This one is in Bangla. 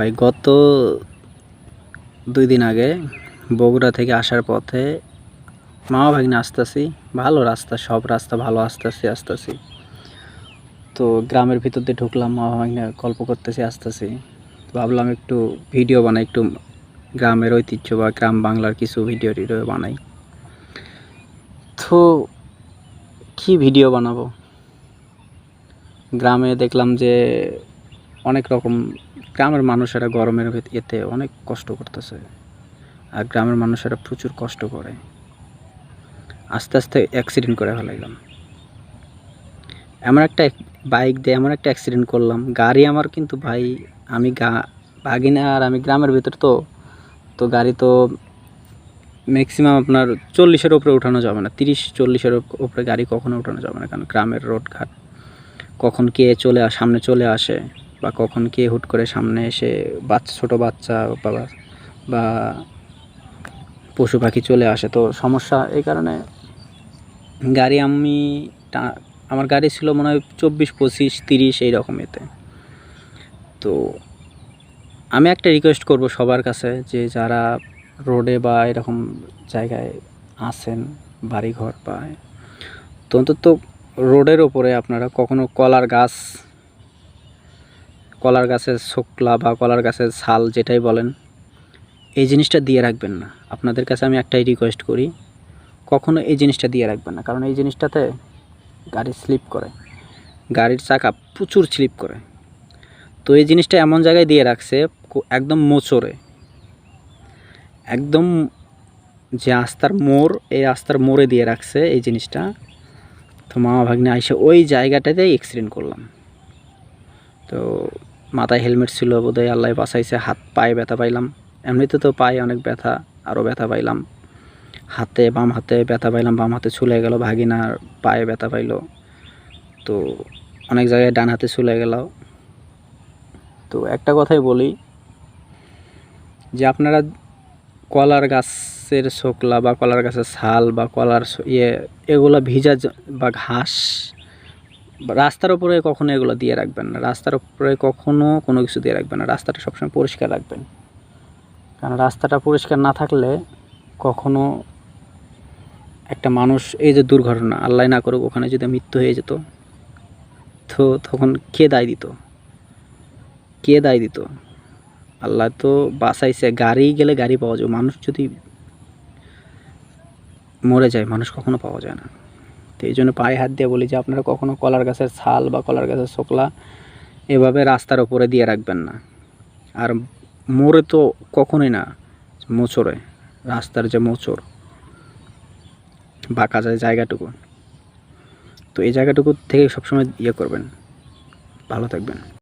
ভাই, গত দুই দিন আগে বগুড়া থেকে আসার পথে মামা ভাগ্নে আসতেছি, ভালো রাস্তা, সব রাস্তা ভালো, আসতেছি আসতেছি। তো গ্রামের ভিতর দিয়ে ঢুকলাম, মামা ভাগ্নে গল্প করতেছি, আসতেছি। ভাবলাম একটু ভিডিও বানাই, একটু গ্রামের ঐতিহ্য বা গ্রাম বাংলার কিছু ভিডিও টিডিও বানাই। তো কি ভিডিও বানাবো? গ্রামে দেখলাম যে অনেক রকম গ্রামের মানুষেরা গরমের এতে অনেক কষ্ট করতেছে। আর গ্রামের মানুষেরা প্রচুর কষ্ট করে। আস্তে আস্তে অ্যাক্সিডেন্ট করে ফেলাইলাম। এমন একটা বাইক দিয়ে এমন একটা অ্যাক্সিডেন্ট করলাম। গাড়ি আমার কিন্তু ভাই, আমি গা ভাগিনা আর আমি গ্রামের ভিতর তো তো গাড়ি তো ম্যাক্সিমাম আপনার চল্লিশের উপরে উঠানো যাবে না। তিরিশ, চল্লিশের উপরে গাড়ি কখনো উঠানো যাবে না। কারণ গ্রামের রোডঘাট কখন কে চলে সামনে চলে আসে। বা কখন কে হুট করে সামনে এসে বাচ্চা ছোটো বাচ্চা বা বা পশু পাখি চলে আসে, তো সমস্যা এই কারণে গাড়ি আমি আমার গাড়ি ছিল মনে হয় চব্বিশ, পঁচিশ, তিরিশ এই এতে। তো আমি একটা রিকোয়েস্ট করব সবার কাছে যে যারা রোডে বা এরকম জায়গায় আছেন, বাড়িঘর বা তো অন্তত রোডের ওপরে আপনারা কখনো কলার গাছ কলার গাছের শোকলা বা কলার গাছের ছাল যেটাই বলেন, এই জিনিসটা দিয়ে রাখবেন না। আপনাদের কাছে আমি একটাই রিকোয়েস্ট করি, কখনো এই জিনিসটা দিয়ে রাখবেন না। কারণ এই জিনিসটাতে গাড়ি স্লিপ করে, গাড়ির চাকা প্রচুর স্লিপ করে। তো এই জিনিসটা এমন জায়গায় দিয়ে রাখছে একদম মোচরে একদম যে আস্তার মোড়, এই আস্তার মোড়ে দিয়ে রাখছে এই জিনিসটা। তো মামা ভাগ্নে আইসে ওই জায়গাটাতেই এক্সিডেন্ট করলাম। তো মাথায় হেলমেট ছিল বোধহয়, আল্লাহ বাঁচাইছে, হাত পায়ে ব্যথা পাইলাম। এমনিতে তো পায়ে অনেক ব্যথা, আরও ব্যথা পাইলাম। হাতে, বাম হাতে ব্যথা পাইলাম, বাম হাতে ছুলে গেল ভাগিনার পায়ে ব্যথা পাইলো। তো অনেক জায়গায় ডান হাতে ছুলে গেল। তো একটা কথাই বলি যে আপনারা কলার গাছের শোকলা বা কলার গাছের ছাল বা কলার ইয়ে এগুলো ভিজা বা ঘাস রাস্তার উপরে কখনো এগুলো দিয়ে রাখবেন না। রাস্তার উপরে কখনো কোনো কিছু দিয়ে রাখবেন না। রাস্তাটা সবসময় পরিষ্কার রাখবেন। কারণ রাস্তাটা পরিষ্কার না থাকলে কখনো একটা মানুষ, এই যে দুর্ঘটনা, আল্লাহ না করুক, ওখানে যদি মৃত্যু হয়ে যেত, তো তখন কে দায় দিত? কে দায় দিত? আল্লাহ তো বাঁচাইছে। গাড়ি গেলে গাড়ি পাওয়া যাবে মানুষ যদি মরে যায়, মানুষ কখনো পাওয়া যায় না। তো এই জন্য পায়ে হাত দিয়ে বলি যে আপনারা কখনও কলার গাছের ছাল বা কলার গাছের শোকলা এভাবে রাস্তার ওপরে দিয়ে রাখবেন না। আর মোড়ে তো কখনোই না, মোচড়ে, রাস্তার যে মোচড়, বাঁকা যায় জায়গাটুকু। তো এই জায়গাটুকু থেকে সবসময় ইয়ে করবেন, ভালো থাকবেন।